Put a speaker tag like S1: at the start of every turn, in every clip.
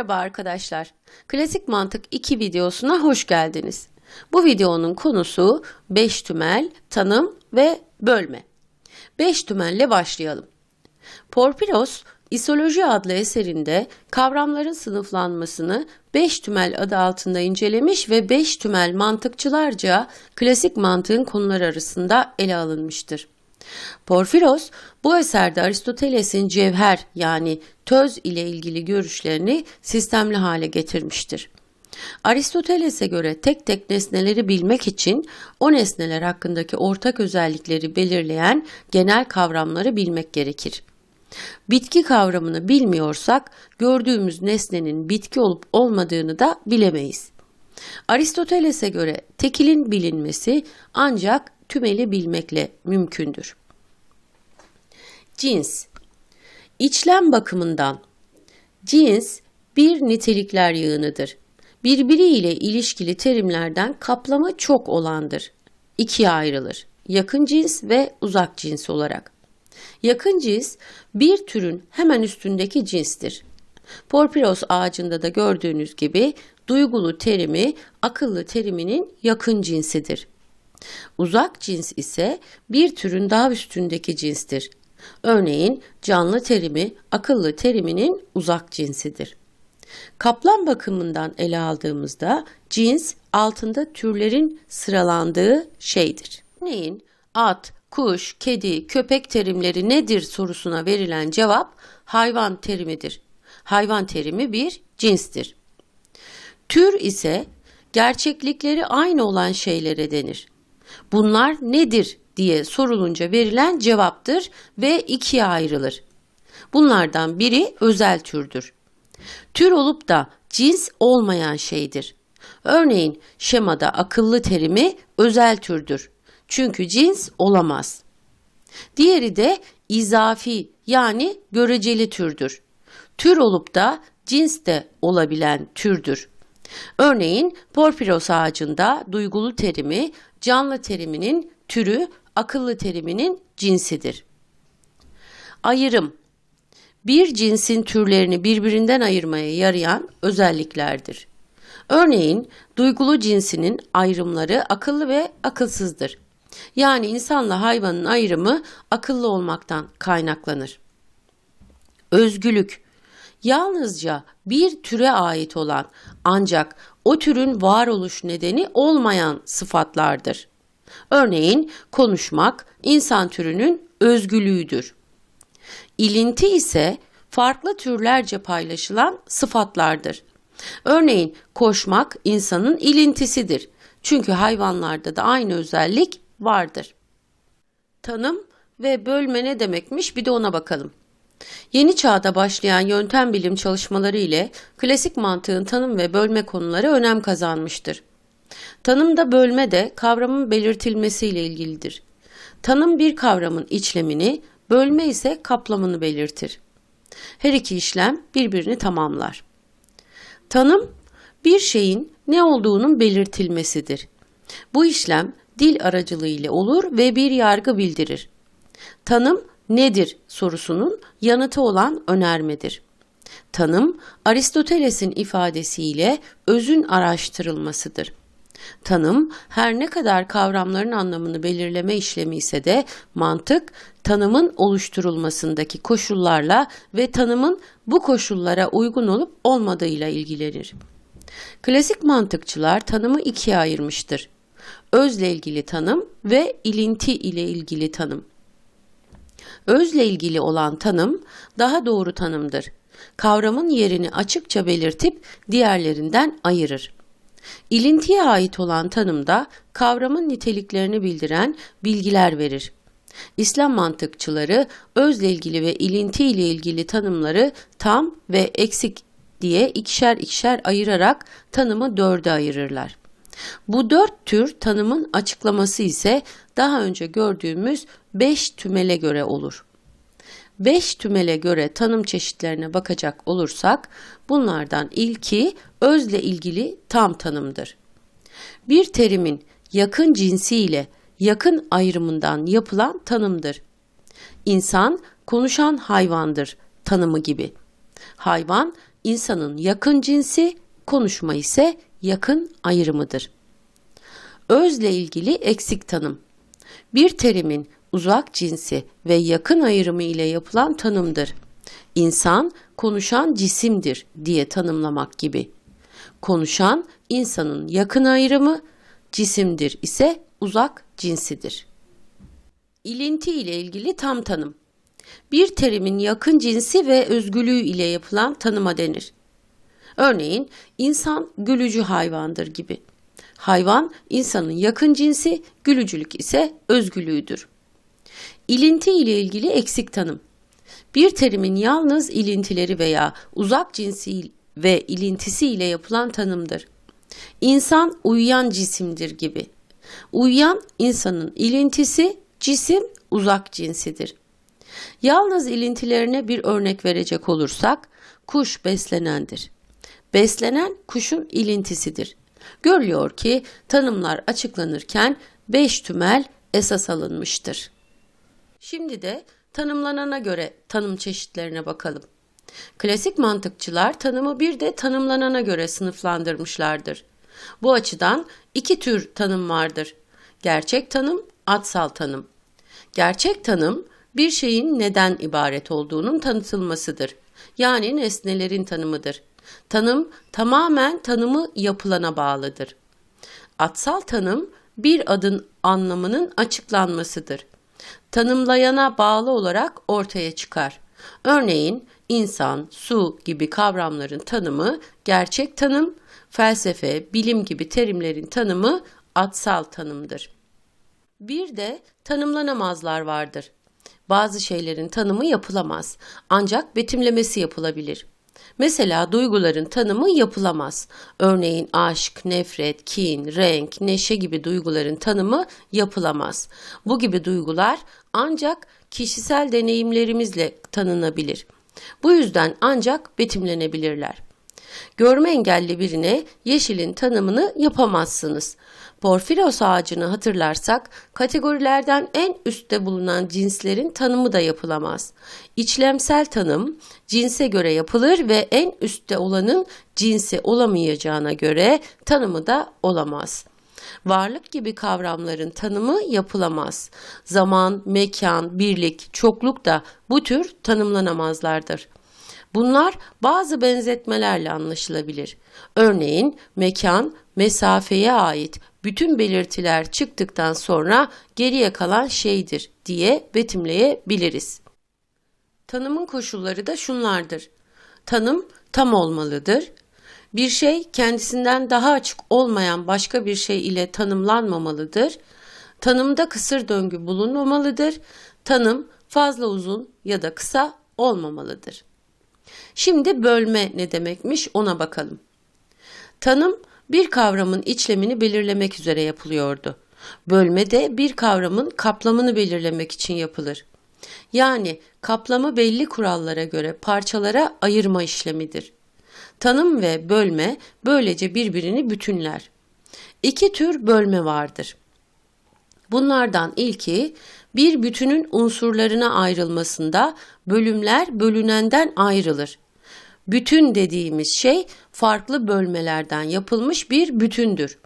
S1: Merhaba arkadaşlar. Klasik Mantık 2 videosuna hoş geldiniz. Bu videonun konusu 5 tümel, tanım ve bölme. 5 tümelle başlayalım. Porpiros, İsoloji adlı eserinde kavramların sınıflanmasını 5 tümel adı altında incelemiş ve 5 tümel mantıkçılarca klasik mantığın konuları arasında ele alınmıştır. Porfiros bu eserde Aristoteles'in cevher yani töz ile ilgili görüşlerini sistemli hale getirmiştir. Aristoteles'e göre tek tek nesneleri bilmek için o nesneler hakkındaki ortak özellikleri belirleyen genel kavramları bilmek gerekir. Bitki kavramını bilmiyorsak gördüğümüz nesnenin bitki olup olmadığını da bilemeyiz. Aristoteles'e göre tekilin bilinmesi ancak tümeli bilmekle mümkündür. Cins İçlem bakımından cins bir nitelikler yığınıdır. Birbiriyle ilişkili terimlerden kaplama çok olandır. İkiye ayrılır. Yakın cins ve uzak cins olarak. Yakın cins bir türün hemen üstündeki cinstir. Porpiros ağacında da gördüğünüz gibi duygulu terimi akıllı teriminin yakın cinsidir. Uzak cins ise bir türün daha üstündeki cinstir. Örneğin canlı terimi akıllı teriminin uzak cinsidir. Kaplan bakımından ele aldığımızda cins altında türlerin sıralandığı şeydir. Örneğin at, kuş, kedi, köpek terimleri nedir sorusuna verilen cevap hayvan terimidir. Hayvan terimi bir cinstir. Tür ise gerçeklikleri aynı olan şeylere denir. Bunlar nedir diye sorulunca verilen cevaptır ve ikiye ayrılır. Bunlardan biri özel türdür. Tür olup da cins olmayan şeydir. Örneğin şemada akıllı terimi özel türdür. Çünkü cins olamaz. Diğeri de izafi yani göreceli türdür. Tür olup da cins de olabilen türdür. Örneğin porpiros ağacında duygulu terimi canlı teriminin türü akıllı teriminin cinsidir. Ayırım bir cinsin türlerini birbirinden ayırmaya yarayan özelliklerdir. Örneğin duygulu cinsinin ayrımları akıllı ve akılsızdır. Yani insanla hayvanın ayrımı akıllı olmaktan kaynaklanır. Özgülük yalnızca bir türe ait olan ancak o türün varoluş nedeni olmayan sıfatlardır. Örneğin konuşmak insan türünün özgülüğüdür. İlinti ise farklı türlerce paylaşılan sıfatlardır. Örneğin koşmak insanın ilintisidir. Çünkü hayvanlarda da aynı özellik vardır. Tanım ve bölme ne demekmiş bir de ona bakalım. Yeni çağda başlayan yöntem bilim çalışmaları ile klasik mantığın tanım ve bölme konuları önem kazanmıştır. Tanımda bölme de kavramın belirtilmesiyle ilgilidir. Tanım bir kavramın içlemini, bölme ise kaplamını belirtir. Her iki işlem birbirini tamamlar. Tanım bir şeyin ne olduğunun belirtilmesidir. Bu işlem dil aracılığıyla olur ve bir yargı bildirir. Tanım nedir sorusunun yanıtı olan önermedir. Tanım Aristoteles'in ifadesiyle özün araştırılmasıdır. Tanım her ne kadar kavramların anlamını belirleme işlemi ise de mantık tanımın oluşturulmasındaki koşullarla ve tanımın bu koşullara uygun olup olmadığıyla ilgilenir. Klasik mantıkçılar tanımı ikiye ayırmıştır. Özle ilgili tanım ve ilinti ile ilgili tanım. Özle ilgili olan tanım daha doğru tanımdır. Kavramın yerini açıkça belirtip diğerlerinden ayırır. İlintiye ait olan tanımda kavramın niteliklerini bildiren bilgiler verir. İslam mantıkçıları özle ilgili ve ilinti ile ilgili tanımları tam ve eksik diye ikişer ikişer ayırarak tanımı dörde ayırırlar. Bu dört tür tanımın açıklaması ise daha önce gördüğümüz beş tümele göre olur. Beş tümele göre tanım çeşitlerine bakacak olursak bunlardan ilki özle ilgili tam tanımdır. Bir terimin yakın cinsiyle yakın ayrımından yapılan tanımdır. İnsan konuşan hayvandır tanımı gibi. Hayvan insanın yakın cinsi, konuşma ise yakın ayrımıdır. Özle ilgili eksik tanım. Bir terimin uzak cinsi ve yakın ayrımı ile yapılan tanımdır. İnsan konuşan cisimdir diye tanımlamak gibi. Konuşan insanın yakın ayrımı, cisimdir ise uzak cinsidir. İlinti ile ilgili tam tanım. Bir terimin yakın cinsi ve özgülüğü ile yapılan tanıma denir. Örneğin insan gülücü hayvandır gibi. Hayvan insanın yakın cinsi, gülücülük ise özgülüğüdür. İlinti ile ilgili eksik tanım. Bir terimin yalnız ilintileri veya uzak cinsi ve ilintisi ile yapılan tanımdır. İnsan uyuyan cisimdir gibi. Uyuyan insanın ilintisi, cisim uzak cinsidir. Yalnız ilintilerine bir örnek verecek olursak, kuş beslenendir. Beslenen kuşun ilintisidir. Görülüyor ki tanımlar açıklanırken beş tümel esas alınmıştır. Şimdi de tanımlanana göre tanım çeşitlerine bakalım. Klasik mantıkçılar tanımı bir de tanımlanana göre sınıflandırmışlardır. Bu açıdan iki tür tanım vardır. Gerçek tanım, atsal tanım. Gerçek tanım bir şeyin neden ibaret olduğunun tanıtılmasıdır. Yani nesnelerin tanımıdır. Tanım tamamen tanımı yapılana bağlıdır. Atsal tanım bir adın anlamının açıklanmasıdır. Tanımlayana bağlı olarak ortaya çıkar. Örneğin insan, su gibi kavramların tanımı gerçek tanım, felsefe, bilim gibi terimlerin tanımı atsal tanımdır. Bir de tanımlanamazlar vardır. Bazı şeylerin tanımı yapılamaz ancak betimlemesi yapılabilir. Mesela duyguların tanımı yapılamaz. Örneğin aşk, nefret, kin, renk, neşe gibi duyguların tanımı yapılamaz. Bu gibi duygular ancak kişisel deneyimlerimizle tanınabilir. Bu yüzden ancak betimlenebilirler. Görme engelli birine yeşilin tanımını yapamazsınız. Porfiros ağacını hatırlarsak kategorilerden en üstte bulunan cinslerin tanımı da yapılamaz. İçlemsel tanım cinse göre yapılır ve en üstte olanın cinsi olamayacağına göre tanımı da olamaz. Varlık gibi kavramların tanımı yapılamaz. Zaman, mekan, birlik, çokluk da bu tür tanımlanamazlardır. Bunlar bazı benzetmelerle anlaşılabilir. Örneğin mekan, mesafeye ait bütün belirtiler çıktıktan sonra geriye kalan şeydir diye betimleyebiliriz. Tanımın koşulları da şunlardır. Tanım tam olmalıdır. Bir şey kendisinden daha açık olmayan başka bir şey ile tanımlanmamalıdır. Tanımda kısır döngü bulunmamalıdır. Tanım fazla uzun ya da kısa olmamalıdır. Şimdi bölme ne demekmiş ona bakalım. Tanım bir kavramın içlemini belirlemek üzere yapılıyordu. Bölme de bir kavramın kaplamını belirlemek için yapılır. Yani kaplamı belli kurallara göre parçalara ayırma işlemidir. Tanım ve bölme böylece birbirini bütünler. İki tür bölme vardır. Bunlardan ilki bir bütünün unsurlarına ayrılmasında bölümler bölünenden ayrılır. Bütün dediğimiz şey farklı bölmelerden yapılmış bir bütündür.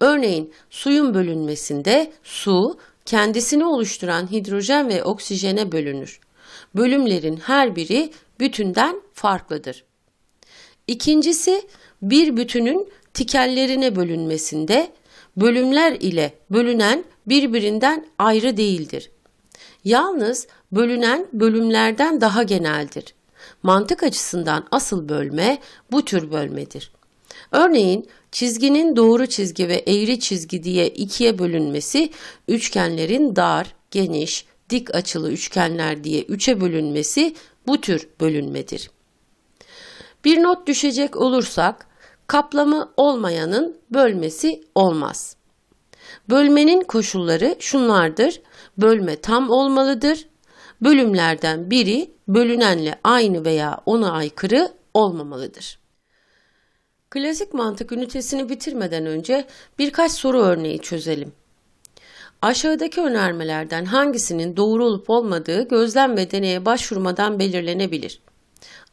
S1: Örneğin suyun bölünmesinde su kendisini oluşturan hidrojen ve oksijene bölünür. Bölümlerin her biri bütünden farklıdır. İkincisi bir bütünün tikellerine bölünmesinde bölümler ile bölünen birbirinden ayrı değildir. Yalnız bölünen bölümlerden daha geneldir. Mantık açısından asıl bölme bu tür bölmedir. Örneğin çizginin doğru çizgi ve eğri çizgi diye ikiye bölünmesi, üçgenlerin dar, geniş, dik açılı üçgenler diye üçe bölünmesi bu tür bölünmedir. Bir not düşecek olursak, kaplamı olmayanın bölmesi olmaz. Bölmenin koşulları şunlardır. Bölme tam olmalıdır. Bölümlerden biri bölünenle aynı veya ona aykırı olmamalıdır. Klasik mantık ünitesini bitirmeden önce birkaç soru örneği çözelim. Aşağıdaki önermelerden hangisinin doğru olup olmadığı gözlem ve deneye başvurmadan belirlenebilir?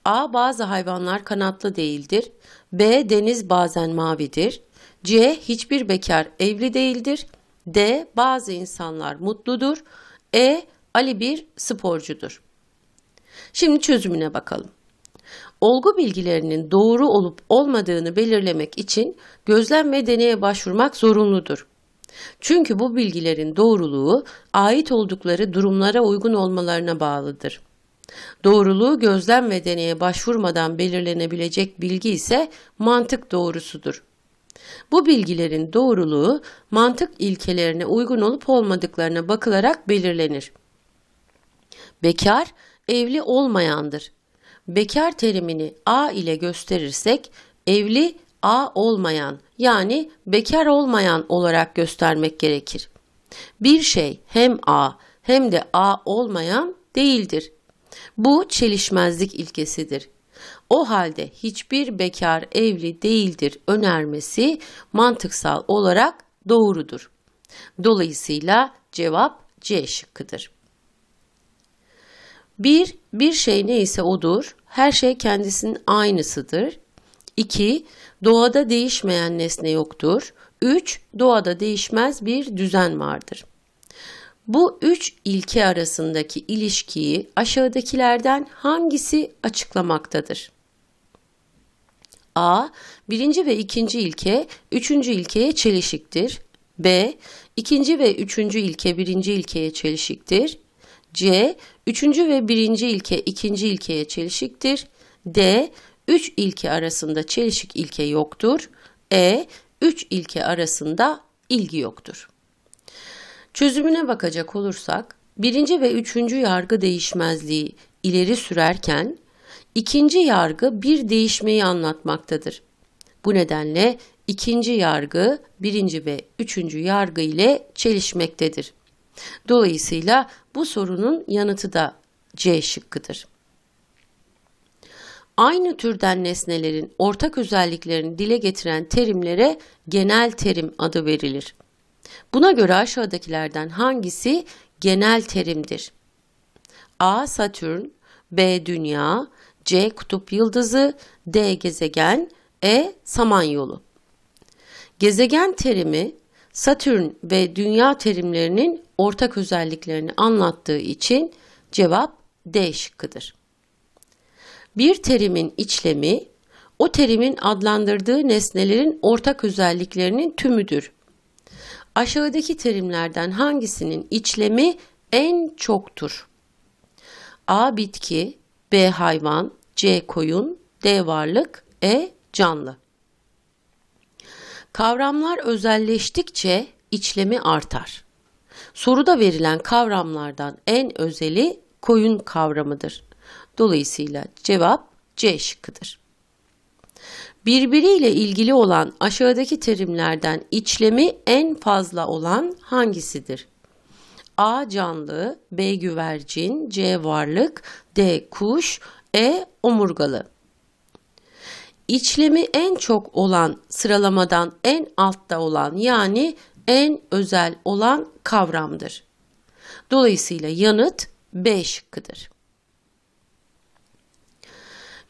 S1: A. Bazı hayvanlar kanatlı değildir. B. Deniz bazen mavidir. C. Hiçbir bekar evli değildir. D. Bazı insanlar mutludur. E. Ali bir sporcudur. Şimdi çözümüne bakalım. Olgu bilgilerinin doğru olup olmadığını belirlemek için gözlem ve deneye başvurmak zorunludur. Çünkü bu bilgilerin doğruluğu ait oldukları durumlara uygun olmalarına bağlıdır. Doğruluğu gözlem ve deneye başvurmadan belirlenebilecek bilgi ise mantık doğrusudur. Bu bilgilerin doğruluğu mantık ilkelerine uygun olup olmadıklarına bakılarak belirlenir. Bekar, evli olmayandır. Bekar terimini A ile gösterirsek evli A olmayan yani bekar olmayan olarak göstermek gerekir. Bir şey hem A hem de A olmayan değildir. Bu çelişmezlik ilkesidir. O halde hiçbir bekar evli değildir önermesi mantıksal olarak doğrudur. Dolayısıyla cevap C şıkkıdır. 1. Bir şey neyse odur. Her şey kendisinin aynısıdır. 2. Doğada değişmeyen nesne yoktur. 3. Doğada değişmez bir düzen vardır. Bu üç ilke arasındaki ilişkiyi aşağıdakilerden hangisi açıklamaktadır? A. Birinci ve ikinci ilke üçüncü ilkeye çelişiktir. B. İkinci ve üçüncü ilke birinci ilkeye çelişiktir. C. Üçüncü ve birinci ilke ikinci ilkeye çelişiktir. D. Üç ilke arasında çelişik ilke yoktur. E. Üç ilke arasında ilgi yoktur. Çözümüne bakacak olursak, birinci ve üçüncü yargı değişmezliği ileri sürerken, ikinci yargı bir değişmeyi anlatmaktadır. Bu nedenle ikinci yargı birinci ve üçüncü yargı ile çelişmektedir. Dolayısıyla bu sorunun yanıtı da C şıkkıdır. Aynı türden nesnelerin ortak özelliklerini dile getiren terimlere genel terim adı verilir. Buna göre aşağıdakilerden hangisi genel terimdir? A. Satürn B. Dünya C. Kutup yıldızı D. Gezegen E. Samanyolu Gezegen terimi Satürn ve Dünya terimlerinin ortak özelliklerini anlattığı için cevap D şıkkıdır. Bir terimin içlemi, o terimin adlandırdığı nesnelerin ortak özelliklerinin tümüdür. Aşağıdaki terimlerden hangisinin içlemi en çoktur? A. Bitki B. Hayvan C. Koyun D. Varlık E. Canlı Kavramlar özelleştikçe içlemi artar. Soruda verilen kavramlardan en özeli koyun kavramıdır. Dolayısıyla cevap C şıkkıdır. Birbiriyle ilgili olan aşağıdaki terimlerden içlemi en fazla olan hangisidir? A. Canlı, B. Güvercin, C. Varlık, D. Kuş, E. Omurgalı. İçlemi en çok olan sıralamadan en altta olan yani en özel olan kavramdır. Dolayısıyla yanıt B şıkkıdır.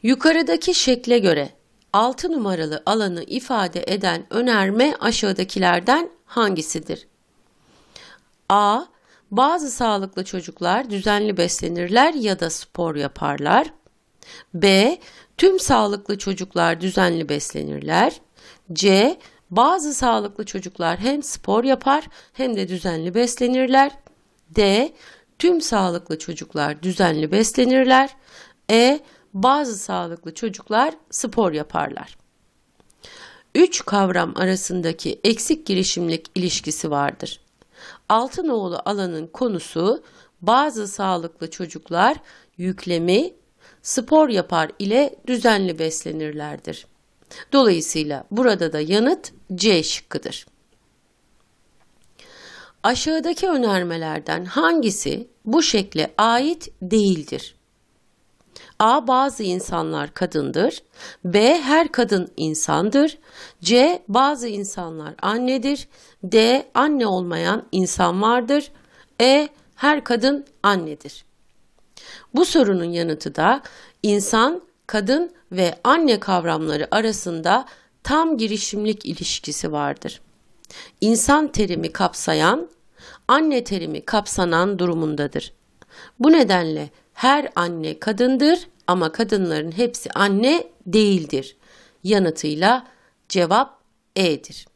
S1: Yukarıdaki şekle göre 6 numaralı alanı ifade eden önerme aşağıdakilerden hangisidir? A. Bazı sağlıklı çocuklar düzenli beslenirler ya da spor yaparlar. B. Tüm sağlıklı çocuklar düzenli beslenirler. C. Bazı sağlıklı çocuklar hem spor yapar hem de düzenli beslenirler. D. Tüm sağlıklı çocuklar düzenli beslenirler. E. Bazı sağlıklı çocuklar spor yaparlar. Üç kavram arasındaki eksik girişimlik ilişkisi vardır. Altınoğlu alanın konusu bazı sağlıklı çocuklar yüklemi spor yapar ile düzenli beslenirlerdir. Dolayısıyla burada da yanıt C şıkkıdır. Aşağıdaki önermelerden hangisi bu şekle ait değildir? A. Bazı insanlar kadındır. B. Her kadın insandır. C. Bazı insanlar annedir. D. Anne olmayan insan vardır. E. Her kadın annedir. Bu sorunun yanıtı da insan kadın ve anne kavramları arasında tam girişimlik ilişkisi vardır. İnsan terimi kapsayan, anne terimi kapsanan durumundadır. Bu nedenle her anne kadındır ama kadınların hepsi anne değildir. Yanıtıyla cevap E'dir.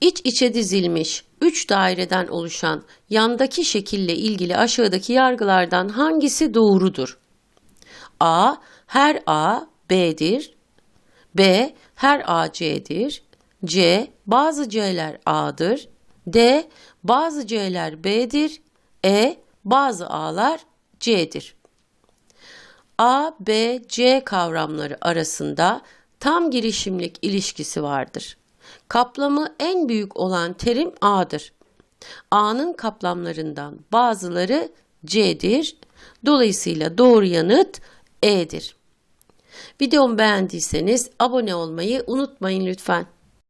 S1: İç içe dizilmiş 3 daireden oluşan yandaki şekille ilgili aşağıdaki yargılardan hangisi doğrudur? A. Her A B'dir. B. Her A C'dir. C. Bazı C'ler A'dır. D. Bazı C'ler B'dir. E. Bazı A'lar C'dir. A, B, C kavramları arasında tam girişimlik ilişkisi vardır. Kaplamı en büyük olan terim A'dır. A'nın kaplamlarından bazıları C'dir. Dolayısıyla doğru yanıt E'dir. Videomu beğendiyseniz abone olmayı unutmayın lütfen.